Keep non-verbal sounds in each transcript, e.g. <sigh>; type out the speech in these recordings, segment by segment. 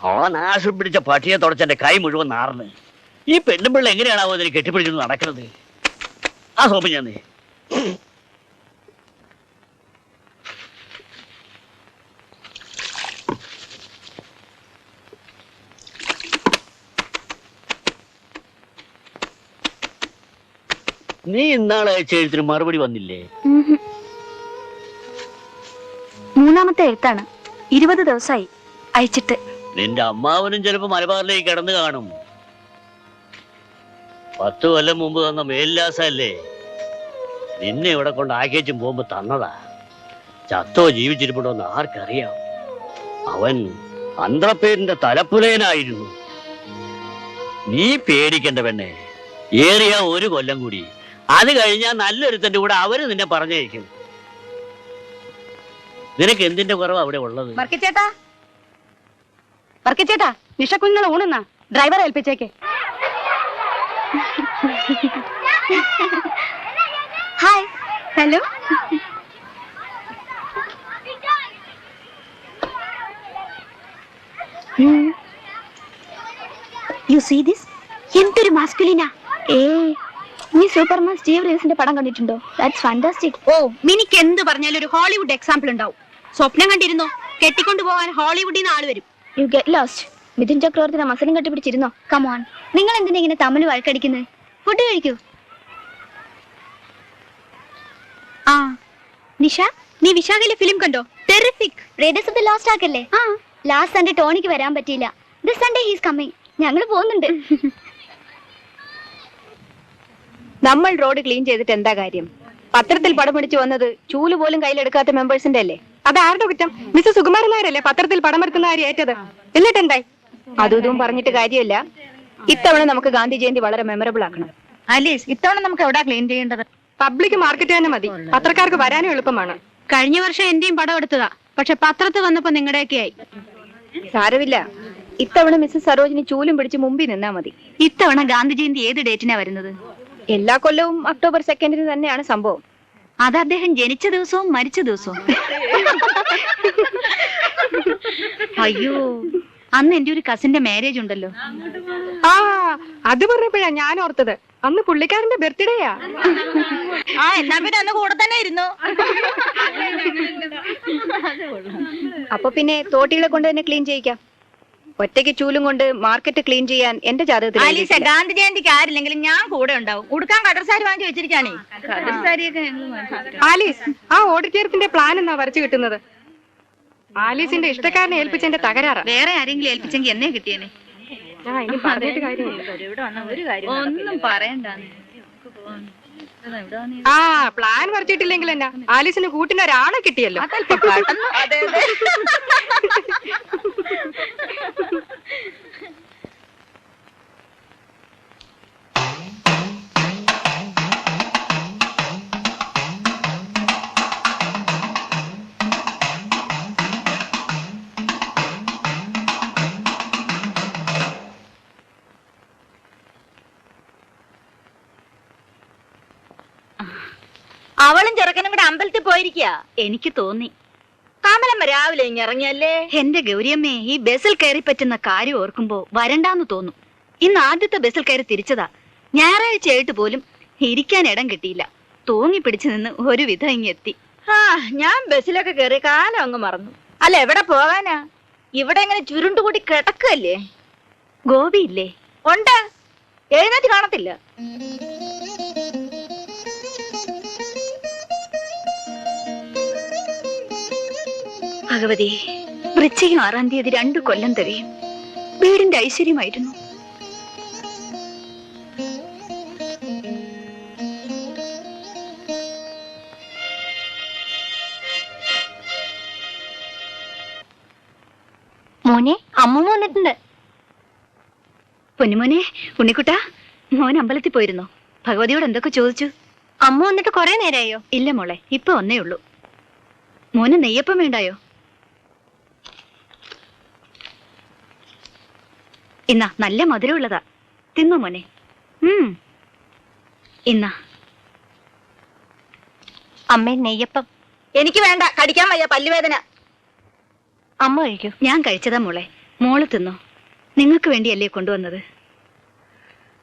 ആ നാശം പിടിച്ച പട്ടിയെ തുടച്ചെന്റെ കൈ മുഴുവൻ നാർന്ന് ഈ പെണ്ണുമ്പിള്ള എങ്ങനെയാണാവോ ഇതിന് കെട്ടിപ്പിടിച്ചു നടക്കുന്നത് ആ സോപ്പ് ഞാൻ നീ ഇന്നാളെ അയച്ച എഴുത്തിന് മറുപടി വന്നില്ലേ? മൂന്നാമത്തെ എഴുത്താണ്. ഇരുപത് ദിവസമായി അയച്ചിട്ട്. നിന്റെ അമ്മാവനും ചിലപ്പോ മലബാറിലേക്ക് കിടന്നു കാണും. പത്ത് കൊല്ലം മുമ്പ് തന്ന മേലില്ലാസല്ലേ നിന്നെ ഇവിടെ കൊണ്ട് ആക്കേച്ചും പോകുമ്പോ തന്നതാ. ചത്തോ ജീവിച്ചിരിപ്പുണ്ടോ എന്ന് ആർക്കറിയാം. അവൻ അന്ത്രപ്പേരിന്റെ തലപ്പുലയനായിരുന്നു. നീ പേടിക്കണ്ട പെണ്ണെ. ഏറിയ ഒരു കൊല്ലം കൂടി. അത് കഴിഞ്ഞാൽ നല്ലൊരുത്തന്റെ കൂടെ അവർ നിന്നെ പറഞ്ഞയക്കും. നിനക്ക് എന്തിന്റെ കുറവ് അവിടെ ഉള്ളത്? വർക്കിച്ചേട്ടാ നിഷ നിഷക്കുഞ്ഞുങ്ങൾ ഊണെന്നാ. ഡ്രൈവറെ ഏൽപ്പിച്ചേക്ക്. Hi. Hello. You see this എന്തൊരു മാസ്കുലിനാ ഏ നീ സൂപ്പർമാൻ സ്റ്റീവ് റീവ്സിന്റെ പടം കണ്ടിട്ടുണ്ടോ? ദാറ്റ്സ് ഫാന്റാസ്റ്റിക് ഓ മിനിക്ക് എന്ത് പറഞ്ഞാലും ഒരു ഹോളിവുഡ് എക്സാമ്പിൾ ഉണ്ടാവും. സ്വപ്നം കണ്ടിരുന്നോ? കെട്ടിക്കൊണ്ടു പോകാൻ ഹോളിവുഡിൽ നിന്ന് ആൾ വരും. യു ഗെറ്റ് ലോസ്റ്റ് മിഥുൻ ചക്രവർത്തിനെ മസലും കെട്ടിപ്പിടിച്ചിരുന്നോ? കമോൺ നിങ്ങൾ എന്തിനാ ഇങ്ങനെ തമ്മിൽ വഴക്കടിക്കുന്നത് ഫുഡ് കഴിക്കൂ. ആ. നിഷ നീ വിശാഖയിലെ ഫിലിം കണ്ടോ? ടെറിഫിക് റേഡസ് ദി ലാസ്റ്റ് ആക്കല്ലേ? ആ. ലാസ്റ്റ് സൺഡേ ടോണിക്ക് വരാൻ പറ്റിയില്ല. ദിസ് സൺഡേ ഹീസ് കമ്മിങ് ഞങ്ങൾ പോകുന്നുണ്ട്. നമ്മൾ റോഡ് ക്ലീൻ ചെയ്തിട്ട് എന്താ കാര്യം? പത്രത്തിൽ പടം പിടിച്ചു വന്നത് ചൂൽ പോലും കയ്യിലെടുക്കാത്ത മെമ്പേഴ്സിന്റെ അല്ലേ? അത് ആരുടെ കുറ്റം? മിസ് സുകുമാരൻ നായരല്ലേ പത്രത്തിൽ പടം വരുത്തുന്ന കാര്യം ഏറ്റത്? എന്നിട്ട് എന്തായി? അതും ഇതും പറഞ്ഞിട്ട് കാര്യമില്ല. ഇത്തവണ നമുക്ക് ഗാന്ധി ജയന്തി വളരെ മെമ്മറബിൾ ആക്കണം. അലീസ് ഇത്തവണ നമുക്ക് എവിടെ ക്ലീൻ ചെയ്യേണ്ടത്? പബ്ലിക് മാർക്കറ്റ് തന്നെ മതി. പത്രക്കാർക്ക് വരാനും എളുപ്പമാണ്. കഴിഞ്ഞ വർഷം എന്റെയും പടം എടുത്തതാ. പക്ഷെ പത്രത്ത് വന്നപ്പോ നിങ്ങളുടെയൊക്കെ ആയി. സാരമില്ല. ഇത്തവണ മിസ്സസ് സരോജിനി ചൂലും പിടിച്ച് മുമ്പിൽ നിന്നാ മതി. ഇത്തവണ ഗാന്ധി ജയന്തി ഏത് ഡേറ്റിനാ വരുന്നത്? എല്ലാ കൊല്ലവും ഒക്ടോബർ സെക്കൻഡിന് തന്നെയാണ് സംഭവം. അത് അദ്ദേഹം ജനിച്ച ദിവസവും മരിച്ച ദിവസവും. <laughs> അയ്യോ അന്ന് എന്റെ ഒരു കസിന്റെ മാരേജ് ഉണ്ടല്ലോ. ആ അത് പറഞ്ഞപ്പോഴാ ഞാൻ ഓർത്തത്. അന്ന് പുള്ളിക്കാരന്റെ ബർത്ത്ഡേയാ ആ എന്നാ പിന്നെ അന്ന് കൂടെ തന്നെ ഇരുന്നു. അപ്പൊ പിന്നെ തോട്ടികളെ കൊണ്ട് തന്നെ ക്ലീൻ ചെയ്യിക്കാം. ഒറ്റയ്ക്ക് ചൂലും കൊണ്ട് മാർക്കറ്റ് ക്ലീൻ ചെയ്യാൻ എന്റെ ജാതകത്തിൽ എഴുതിയിട്ടില്ല. ഗാന്ധി ജയന്തിക്ക് ആരില്ലെങ്കിലും ഞാൻ കൂടെ ഉണ്ടാവും. ഉടുക്കാൻ കടർ സാരി വാങ്ങിച്ചു വെച്ചിരിക്കാണേ ആലീസ് ആ ഓഡിറ്റോറിയത്തിന്റെ പ്ലാൻ എന്നാ വരച്ചു കിട്ടുന്നത്? ആലീസിന്റെ ഇഷ്ടക്കാരനെ ഏൽപ്പിച്ചതിന്റെ തകരാറ. വേറെ ആരെങ്കിലും ഏൽപ്പിച്ചെങ്കിൽ എന്നെ കിട്ടിയേനെ? ഒന്നും പറയണ്ട ആ പ്ലാൻ വരച്ചിട്ടില്ലെങ്കിൽ എന്നാ? ആലീസിന് കൂട്ടിന് ഒരാളെ കിട്ടിയല്ലോ. <laughs> അവളും ചെറുക്കനും കൂടെ അമ്പലത്തിൽ പോയിരിക്കുക എനിക്ക് തോന്നി. കാമലമ്മ രാവിലെ ഇങ്ങ് ഇറങ്ങിയല്ലേ എന്റെ ഗൗരിയമ്മേ ഈ ബസ്സിൽ കയറി പറ്റുന്ന കാര്യം ഓർക്കുമ്പോ വരണ്ടാന്ന് തോന്നും. ഇന്ന് ആദ്യത്തെ ബസ്സിൽ കയറി തിരിച്ചതാ. ഞായറാഴ്ച ആയിട്ട് പോലും ഇരിക്കാൻ ഇടം കിട്ടിയില്ല. തോങ്ങി പിടിച്ചു നിന്ന് ഒരുവിധം ഇങ്ങെത്തി ആ ഞാൻ ബസ്സിലൊക്കെ കയറി കാലം അങ്ങ് മറന്നു. അല്ല എവിടെ പോകാനാ? ഇവിടെ ഇങ്ങനെ ചുരുണ്ടുകൂടി കിടക്കല്ലേ ഗോപിയില്ലേ? ഉണ്ട്. എഴുന്നേറ്റ് കാണത്തില്ല. ഭഗവതി വൃശ്ചികം ആറാം തീയതി രണ്ടു കൊല്ലം തികയും വീടിന്റെ ഐശ്വര്യമായിരുന്നു. മോനെ അമ്മ വന്നിട്ടുണ്ട്. പൊന്നുമോനെ ഉണ്ണിക്കുട്ട മോൻ അമ്പലത്തിൽ പോയിരുന്നു. ഭഗവതിയോട് എന്തൊക്കെ ചോദിച്ചു? അമ്മ വന്നിട്ട് കൊറേ നേരായോ? ഇല്ല മോളെ ഇപ്പൊ ഒന്നേ ഉള്ളൂ. മോന് നെയ്യപ്പം വേണ്ടായോ? ഇന്നാ നല്ല മധുരമുള്ളതാ. തിന്നു മോനെ. ഉം. ഇന്നാ. അമ്മേ നെയ്യപ്പം. എനിക്ക് വേണ്ട കടിക്കാൻ വയ്യ പല്ലുവേദന. അമ്മ കഴിക്കൂ. ഞാൻ കഴിച്ചതാ മോളെ. മോൾ തിന്നോ. നിങ്ങൾക്ക് വേണ്ടിയല്ലേ കൊണ്ടുവന്നത്?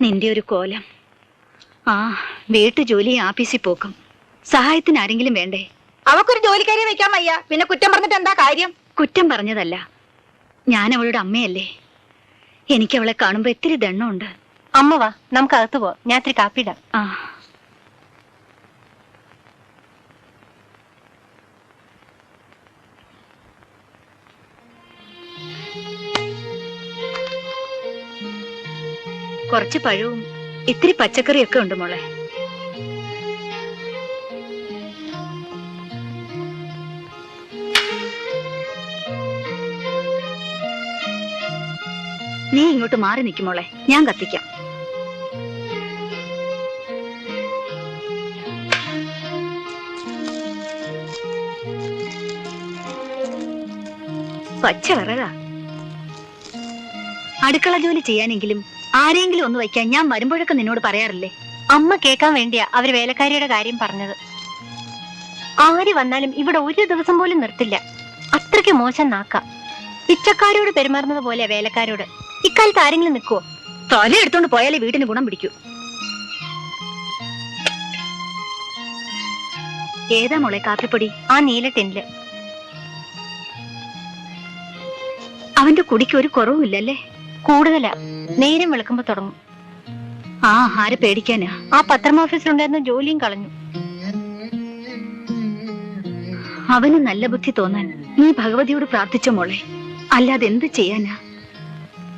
നിന്റെ ഒരു കോലം. ആ വീട്ടു ജോലി ആഫീസിൽ പോക്കും. സഹായത്തിന് ആരെങ്കിലും വേണ്ടേ? അവക്കൊരു ജോലിക്കാരെ വെക്കാൻ വയ്യ. പിന്നെ കുറ്റം പറഞ്ഞിട്ട് എന്താ കാര്യം? കുറ്റം പറഞ്ഞതല്ല. ഞാൻ അവളുടെ അമ്മയല്ലേ. എനിക്ക് അവളെ കാണുമ്പോ ഇത്തിരി ദണ്ണമുണ്ട്. അമ്മ വാ നമുക്ക് അകത്ത് പോ ഞാൻ ഇത്തിരി കാപ്പിടാം ആ. കുറച്ച് പഴവും ഇത്തിരി പച്ചക്കറിയൊക്കെ ഉണ്ട് മോളെ. നീ ഇങ്ങോട്ട് മാറി നിൽക്കുമോളെ ഞാൻ കത്തിക്കാം. പച്ച വിറകാ. അടുക്കള ജോലി ചെയ്യാനെങ്കിലും ആരെങ്കിലും ഒന്ന് വയ്ക്കാൻ ഞാൻ വരുമ്പോഴൊക്കെ നിന്നോട് പറയാറില്ലേ? അമ്മ കേൾക്കാൻ വേണ്ടിയാ അവർ വേലക്കാരിയുടെ കാര്യം പറഞ്ഞത്. ആര് വന്നാലും ഇവിടെ ഒരു ദിവസം പോലും നിർത്തില്ല. അത്രയ്ക്ക് മോശം നാക്ക. ഇച്ചക്കാരോട് പെരുമാറുന്നത് പോലെ വേലക്കാരോട്. ഇക്കാലത്ത് ആരെങ്കിലും നിൽക്കുവോ? തല എടുത്തോണ്ട് പോയാലേ വീടിന് ഗുണം പിടിക്കൂ. ഏതാ മോളെ കാപ്പിപ്പൊടി? ആ നീല ടെന്നിൽ. അവന്റെ കുടിക്ക് ഒരു കുറവുമില്ലല്ലേ കൂടുതലാ. നേരം വിളക്കുമ്പോ തുടങ്ങും. ആ ആരെ പേടിക്കാനാ? ആ പത്രം ഓഫീസിലുണ്ടായിരുന്ന ജോലിയും കളഞ്ഞു. അവന് നല്ല ബുദ്ധി തോന്നാൻ നീ ഭഗവതിയോട് പ്രാർത്ഥിച്ച മോളെ? അല്ലാതെ എന്ത് ചെയ്യാനാ?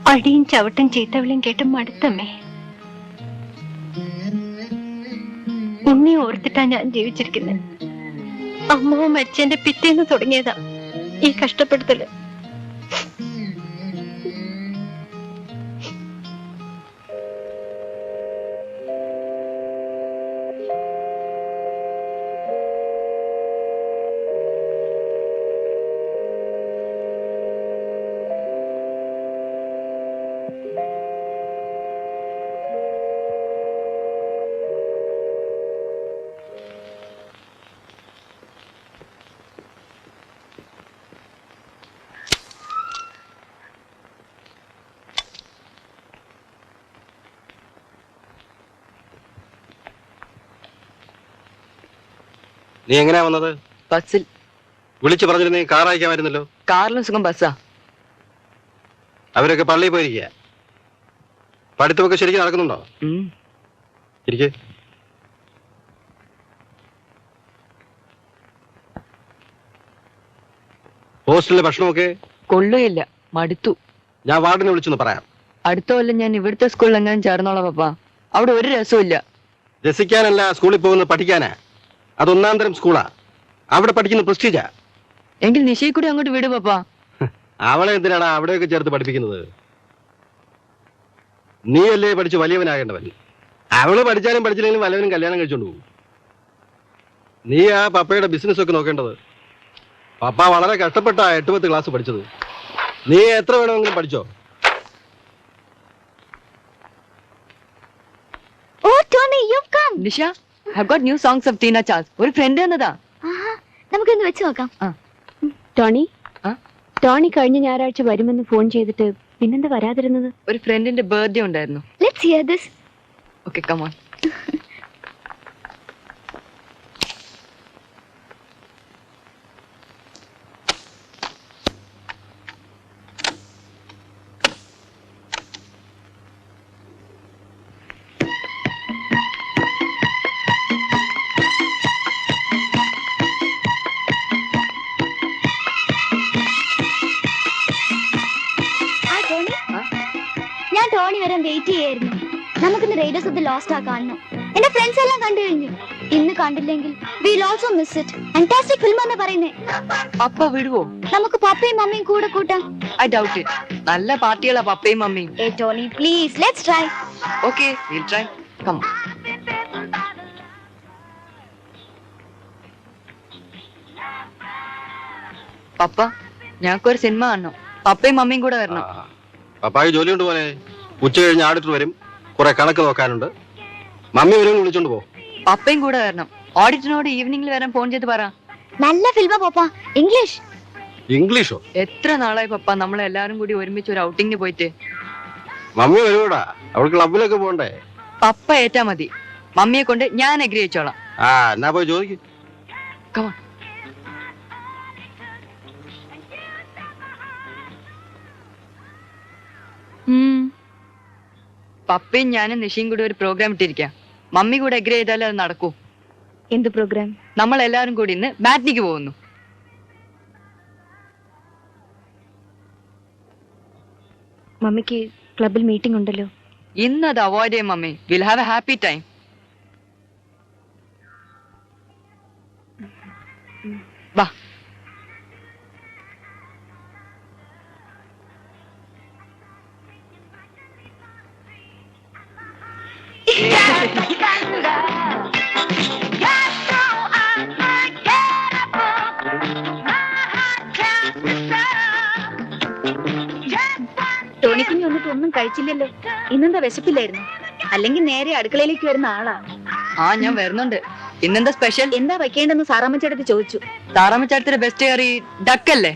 അടിയും ചവിട്ടും ചീത്തവിളിയും കേട്ട് മടുത്തമ്മേ. ഉണ്ണി ഓർത്തിട്ടാ ഞാൻ ജീവിച്ചിരിക്കുന്നത് അമ്മവും മരിച്ചെന്റെ പിറ്റേന്ന് തുടങ്ങിയതാ ഈ കഷ്ടപ്പെടുത്തൽ. നീ എങ്ങനെയാ വന്നത്? ബസ്സിൽ. വിളിച്ചു പറഞ്ഞിരുന്നേ കാർ അയക്കാമായിരുന്നല്ലോ കാറിലും സുഖം ബസ്സാ. അവരൊക്കെ പള്ളിയിൽ പോയിരിക്കുക പഠിത്തമൊക്കെ ശരിക്കും നടക്കുന്നുണ്ടോ. ഇരിക്കെ. ഹോസ്റ്റലിലെ ഭക്ഷണമൊക്കെ? കൊള്ളുകയില്ല. മടുത്തു. ഞാൻ വാർഡിനെ വിളിച്ചൊന്ന് പറയാം. അടുത്ത കൊല്ലം ഞാൻ ഇവിടുത്തെ സ്കൂളിൽ എങ്ങനെ ചേർന്നോളാം പപ്പാ. അവിടെ ഒരു രസമില്ല രസിക്കാനല്ല സ്കൂളിൽ പോകുന്നത് പഠിക്കാനാ. അതൊന്നാം തരം സ്കൂളാ. അവിടെ പഠിക്കുന്ന പ്രസ്റ്റീജാ. എങ്കിൽ നിശയെ കൂടി അങ്ങോട്ട് വീട് പപ്പ. അവളെ എന്തിനാണ് അവിടെയൊക്കെ ചേർത്ത് പഠിപ്പിക്കുന്നത്? നീയല്ലേ പഠിച്ച് വലിയവനാകേണ്ടവൻ? അവൾ പഠിച്ചാലും പഠിച്ചില്ലെങ്കിലും വല്ലവനും കല്യാണം കഴിച്ചോണ്ട് പോകും. നീ ആ പപ്പയുടെ ബിസിനസ് ഒക്കെ നോക്കേണ്ടത്. പപ്പ വളരെ കഷ്ടപ്പെട്ട എട്ട് പത്ത് ക്ലാസ് പഠിച്ചത്. നീ എത്ര വേണമെങ്കിലും പഠിച്ചോ? ഓ Tony you come Nisha have got new songs of Tina Charles ഒരു ഫ്രണ്ട് എന്നതാ നമുക്കൊന്ന് വെച്ച് നോക്കാം. ടോണി ടോണി കഴിഞ്ഞ ഞായറാഴ്ച വരുമെന്ന് ഫോൺ ചെയ്തിട്ട് പിന്നെന്താ വരാതിരുന്നത്? ഒരു ഫ്രണ്ടിന്റെ ബർത്ത്ഡേ ഉണ്ടായിരുന്നു. Let's hear this okay come ആ വെയിറ്റ് ചെയ്യായിരുന്നു. നമുക്കിന്ന് റേഡിയോസ് ഒക്കെ ലോസ്റ്റ് ആ കാണണം. എന്റെ ഫ്രണ്ട്സ് എല്ലാം കണ്ടു കഴിഞ്ഞു. ഇന്ന് കണ്ടില്ലെങ്കിൽ will also miss it fantastic film എന്ന് പറയുന്നേ? പപ്പ വിടുവോ? നമുക്ക് പപ്പയും മമ്മിയും കൂടെ കൂട്ടാം. ഐ ഡൗട്ട് ഇറ്റ് നല്ല പാർട്ടികളാ പപ്പയും മമ്മിയും. ഏ Tony please let's try okay will try come പപ്പ ഞങ്ങൾക്കൊരു സിനിമ കാണണം. പപ്പയും മമ്മിയും കൂടെ വരണം. പപ്പായ്ക്ക് ജോലി ഉണ്ട് പോലെ ഉച്ച കഴിഞ്ഞ് ആഡിറ്റർ വരും. കുറെ കണക്ക് നോക്കാനുണ്ട്. മമ്മി വരും വിളിച്ചോണ്ട് പോ. അപ്പയും കൂടെ വരണം. ഓഡിറ്ററിനോട് ഈവനിംഗിൽ വരാൻ ഫോൺ ചെയ്ത് പറ. നല്ല ഫിൽമ പപ്പ. ഇംഗ്ലീഷ് ഇംഗ്ലീഷോ എത്ര നാളായി പപ്പ നമ്മളെല്ലാരും കൂടി ഒരുമിച്ച് ഒരു ഔട്ടിങ്ങിന് പോയിട്ട്? മമ്മി വരൂടാ അവൾ ക്ലബിലൊക്കെ പോണ്ടേ? പപ്പ ഏറ്റാ മതി. മമ്മിയെ കൊണ്ട് ഞാൻ എഗ്രി വെച്ചോളാം. ആ എന്നാ പോയി ചോദിക്കും. Come on. പപ്പയും ഞാനും നിഷയും കൂടി ഒരു പ്രോഗ്രാം ഇട്ടിരിക്കാം. മമ്മി കൂടെ എഗ്രി ചെയ്താലും അത് നടക്കൂ. എന്ത് പ്രോഗ്രാം നമ്മൾ എല്ലാവരും കൂടി ഇന്ന് ബാറ്റിക്ക് പോകുന്നു. മമ്മിക്ക് ക്ലബിൽ മീറ്റിംഗ് ഉണ്ടല്ലോ. ഇന്ന് അത് അവോയ്ഡ് ചെയ്യും mummy. Will have a happy time വാ. ടോണിക്കുഞ്ഞ് വന്നിട്ട് ഒന്നും കഴിച്ചില്ലല്ലോ. ഇന്നെന്താ വിശപ്പില്ലായിരുന്നു? അല്ലെങ്കിൽ നേരെ അടുക്കളയിലേക്ക് വരുന്ന ആളാ. ആ ഞാൻ വരുന്നുണ്ട്. ഇന്നെന്താ സ്പെഷ്യൽ എന്താ വെക്കേണ്ടെന്ന് സാറാമ്മച്ചേട്ടത്തി ചോദിച്ചു. താറാമച്ചാട്ടത്തിന്റെ ബെസ്റ്റ് കറി ഡക്കല്ലേ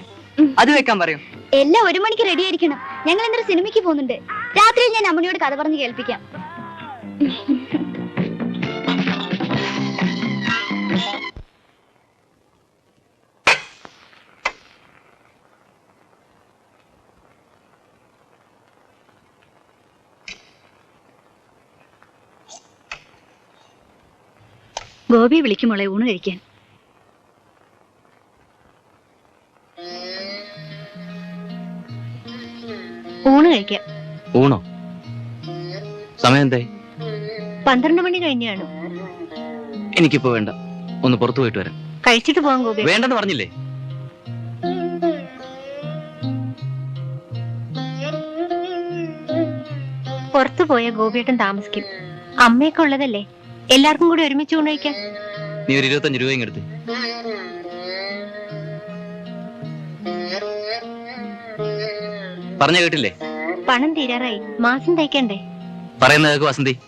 അത് വെക്കാൻ പറയും. എല്ലാം ഒരു മണിക്ക് റെഡി ആയിരിക്കണം. ഞങ്ങൾ ഇന്നൊരു സിനിമയ്ക്ക് പോകുന്നുണ്ട്. രാത്രി ഞാൻ അമ്മണിയോട് കഥ പറഞ്ഞ് കേൾപ്പിക്കാം. ഗോപിയെ വിളിക്കുമോളെ ഊണ് കഴിക്കാൻ. ഊണ് കഴിക്കാം. ഊണോ? സമയം എന്തായി പന്ത്രണ്ട് മണി കഴിഞ്ഞാണ്? എനിക്കിപ്പോ വേണ്ട. ഒന്ന് പുറത്തു പോയിട്ട് വരാം. കഴിച്ചിട്ട് പോകാൻ ഗോപി. വേണ്ടെന്ന് പറഞ്ഞില്ലേ? പുറത്തു പോയ ഗോപിയേട്ടൻ താമസിക്കും. അമ്മയൊക്കെ ഉള്ളതല്ലേ? എല്ലാവർക്കും കൂടി ഒരുമിച്ച് കൊണ്ടുപോയിക്കാം നീ ഒരു ഇരുപത്തഞ്ച് രൂപ എടുത്ത്. പറഞ്ഞ കേട്ടില്ലേ? പണം തീരാറായി. മാസം തയ്ക്കണ്ടേ? പറയുന്നത് വസന്തി.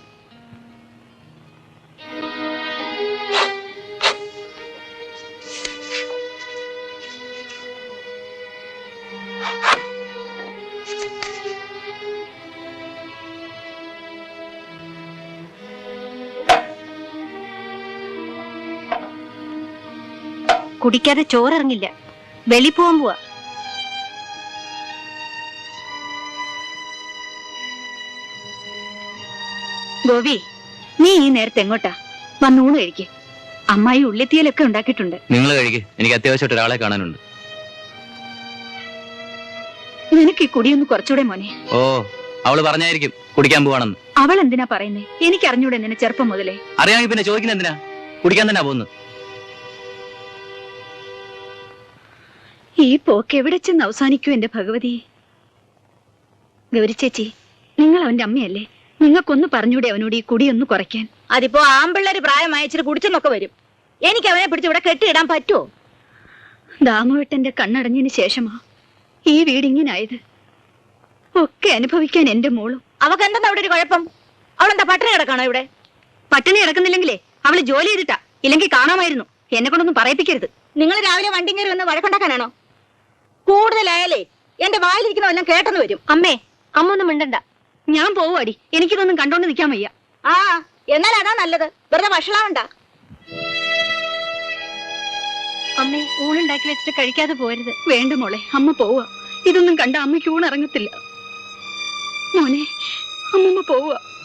കുടിക്കാതെ ചോറിറങ്ങില്ല. വെളി പോവാൻ പോവാ. ഗോപി നീ ഈ നേരത്തെ എങ്ങോട്ടാ? വന്നൂണ് കഴിക്ക്. അമ്മായി ഉള്ളിത്തീയലൊക്കെ ഉണ്ടാക്കിയിട്ടുണ്ട്. നിങ്ങൾ കഴിക്ക്. എനിക്ക് അത്യാവശ്യമായിട്ട് ഒരാളെ കാണാനുണ്ട്. നിനക്ക് ഈ കുടിയൊന്ന് കുറച്ചുകൂടെ മോനെ. ഓ അവൾ പറഞ്ഞായിരിക്കും കുടിക്കാൻ പോവാണെന്ന്. അവൾ എന്തിനാ പറയുന്നേ? എനിക്ക് അറിഞ്ഞൂടെ നിന്നെ ചെറുപ്പം മുതലേ. അറിയാമെങ്കിൽ പിന്നെ ചോദിക്കുന്ന എന്തിനാ? കുടിക്കാൻ തന്നെ പോകുന്നു ഈ പോക്ക് എവിടെ ചെന്ന് അവസാനിക്കൂ എന്റെ ഭഗവതി? ഗൗരി ചേച്ചി നിങ്ങൾ അവന്റെ അമ്മയല്ലേ? നിങ്ങൾക്കൊന്ന് പറഞ്ഞൂടെ അവനോട് ഈ കുടിയൊന്ന് കുറയ്ക്കാൻ? അതിപ്പോ ആമ്പിള്ളേര് പ്രായം അയച്ചിട്ട് കുടിച്ചെന്നൊക്കെ വരും. എനിക്ക് അവനെ പിടിച്ച് ഇവിടെ കെട്ടിയിടാൻ പറ്റുമോ? ദാമുവേട്ടന്റെ കണ്ണടഞ്ഞതിന് ശേഷമാ ഈ വീടിങ്ങനായത്. ഒക്കെ അനുഭവിക്കാൻ എന്റെ മോളും. അവക്ക് എന്താ അവിടെ ഒരു കുഴപ്പം? അവളെന്താ പട്ടിണി കിടക്കാണോ ഇവിടെ? പട്ടിണി കിടക്കുന്നില്ലെങ്കിലേ അവൾ ജോലി ചെയ്തിട്ടാ. ഇല്ലെങ്കിൽ കാണാമായിരുന്നു. എന്നെ കൊണ്ടൊന്നും പറയിപ്പിക്കരുത്. നിങ്ങൾ രാവിലെ വണ്ടി കയറി വന്ന് വഴക്കുണ്ടാക്കാനാണോ? കൂടുതലായാലേ എന്റെ വായിലിരിക്കുന്നതെല്ലാം കേട്ടെന്ന് വരും. അമ്മേ അമ്മ ഒന്നും മിണ്ടണ്ട. ഞാൻ പോവുമടി എനിക്കിതൊന്നും കണ്ടോണ്ട് നിൽക്കാൻ വയ്യ. ആ എന്നാൽ അതാ നല്ലത്. വെറുതെ വഷളാവണ്ട. അമ്മേ ഊണുണ്ടാക്കി വെച്ചിട്ട് കഴിക്കാതെ പോരുത്. വേണ്ട മോളെ അമ്മ പോവുക. ഇതൊന്നും കണ്ട അമ്മയ്ക്ക് ഊണിറങ്ങത്തില്ല മോനെ അമ്മമ്മ പോവുക.